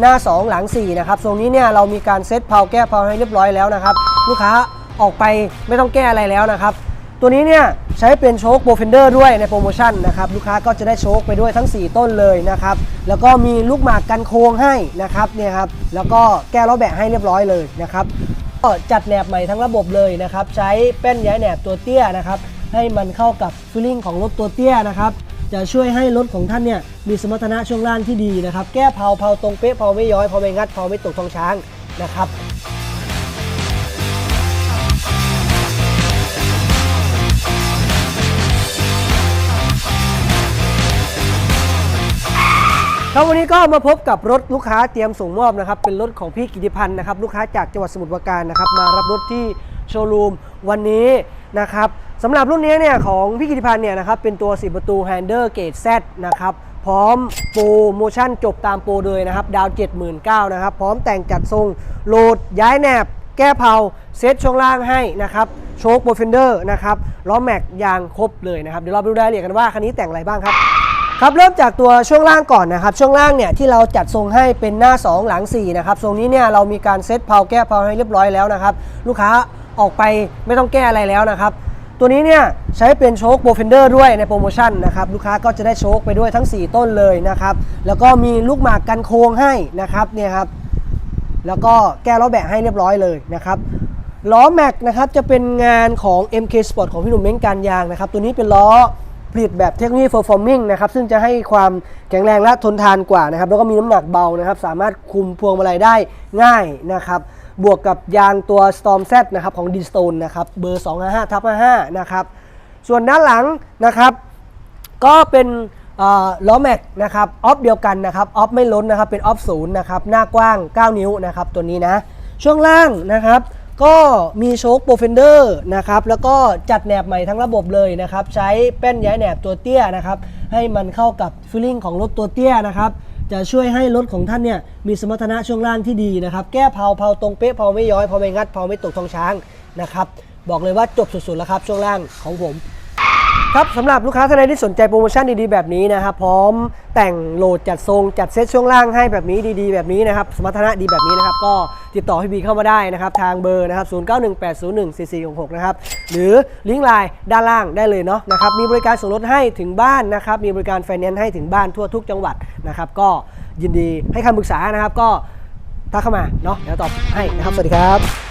หน้า 2 หลัง 4 นะครับตรงนี้เนี่ยเรามีการเซตเพาแก้เพาให้เรียบร้อยแล้วนะครับ ลูกค้าออกไปไม่ต้องแก้อะไรแล้วนะครับ ตัวนี้เนี่ยใช้เป็นโชคโบเฟนเดอร์ด้วยในโปรโมชั่นนะครับลูกค้าก็จะได้โชคไปด้วยทั้ง 4 ต้นเลยนะครับแล้วก็มีลูกหมากกันโค้งให้นะครับเนี่ยครับแล้วก็แก้ล้อแบะให้เรียบร้อยเลยนะครับก็จัดแหนบใหม่ทั้งระบบเลยนะครับใช้แป้นย้ายแหนบตัวเตี้ยนะครับให้มันเข้ากับฟิลลิ่งของรถตัวเตี้ยนะครับ จะช่วยให้รถของท่านเนี่ยมีสมรรถนะช่วงล่างที่ดีนะครับ แก้เพาเพาตรงเป๊ะเพาไม่ย้อยเพาไม่งัดเพาไม่ตกทองช้างนะครับครับวันนี้ก็มาพบกับรถลูกค้าเตรียมส่งมอบนะครับเป็นรถของพี่กิติพันธ์นะครับลูกค้าจากจังหวัดสมุทรปราการนะครับมารับรถที่โชว์รูมวันนี้นะครับ สำหรับรุ่นนี้เนี่ยของพี่กิติพันธ์เนี่ยนะครับเป็นตัว4ประตู Hander Gate Z นะครับพร้อมโปรโมชั่นจบตามโปรเลยนะครับ ดาว 79,000นะครับ พร้อมแต่งจัดทรงโหลดย้ายแหนบ แก้เผาเซตช่วงล่างให้นะครับโชคโบเฟนเดอร์นะครับล้อแม็กยางครบเลยนะครับ เดี๋ยวเราไปดูรายละเอียดกันว่าคันนี้แต่งอะไรบ้างครับครับเริ่มจากตัวช่วงล่างก่อนนะครับ ช่วงล่างเนี่ยที่เราจัดทรงให้เป็นหน้า 2 หลัง4นะครับทรงนี้เนี่ยเรามีการเซตเพาแก้เพาให้เรียบร้อยแล้วนะครับ ลูกค้าออกไปไม่ต้องแก้อะไรแล้วนะครับ ตัวนี้เนี่ยใช้เป็นโชคโบเฟนเดอร์ด้วยในโปรโมชั่นนะครับลูกค้าก็จะได้โชคไปด้วยทั้ง 4 ต้นเลยนะครับแล้วก็มีลูกหมากกันโค้งให้นะครับเนี่ยครับแล้วก็แก้ล้อแบะให้เรียบร้อยเลยนะครับล้อแม็กนะครับจะเป็นงานของ MK Sport ของพี่หนุ่มเม้งการยางนะครับตัวนี้เป็นล้อผลิตแบบเทคโนโลยี performing นะครับซึ่งจะให้ความแข็งแรงและทนทานกว่านะครับแล้วก็มีน้ำหนักเบานะครับสามารถคุมพวงมาลัยได้ง่ายนะครับ บวกกับยางตัว Storm Z นะครับของ d i s t o n e นะครับเบอร์ 255ทับ55นะครับส่วนด้านหลังนะครับ ก็เป็นล้อแม็กนะครับออฟเดียวกันนะครับออฟไม่ล้นนะครับเป็นออฟศูนย์นะครับหน้ากว้าง 9 นิ้วนะครับตัวนี้นะช่วงล่างนะครับ ก็มีโชคโปรเฟนเดอร์นะครับแล้วก็จัดแหนบใหม่ทั้งระบบเลยนะครับ ใช้แป้นย้ายแหนบตัวเตี้ยนะครับ ให้มันเข้ากับฟิลลิ่งของรถตัวเตี้ยนะครับ จะช่วยให้รถของท่านเนี่ยมีสมรรถนะช่วงล่างที่ดีนะครับ แก้เผาเผาตรงเป๊ะเผาไม่ย้อยเผาไม่งัดเผาไม่ตกทองช้างนะครับ บอกเลยว่าจบสุดๆแล้วครับช่วงล่างของผม ครับสำหรับลูกค้าท่านใดที่สนใจโปรโมชั่นดีๆแบบนี้นะครับพร้อมแต่งโหลดจัดทรงจัดเซตช่วงล่างให้แบบนี้ดีๆ แบบนี้นะครับสมรรถนะดีแบบนี้นะครับก็ติดต่อพี่บีเข้ามาได้นะครับทางเบอร์นะครับ0918014466นะครับหรือลิงก์ไลน์ด้านล่างได้เลยเนาะนะครับมีบริการส่งรถให้ถึงบ้านนะครับมีบริการไฟแนนซ์ให้ถึงบ้านทั่วทุกจังหวัดนะครับก็ยินดีให้คำปรึกษานะครับก็ทักเข้ามาเนาะเดี๋ยวตอบให้นะครับสวัสดีครับ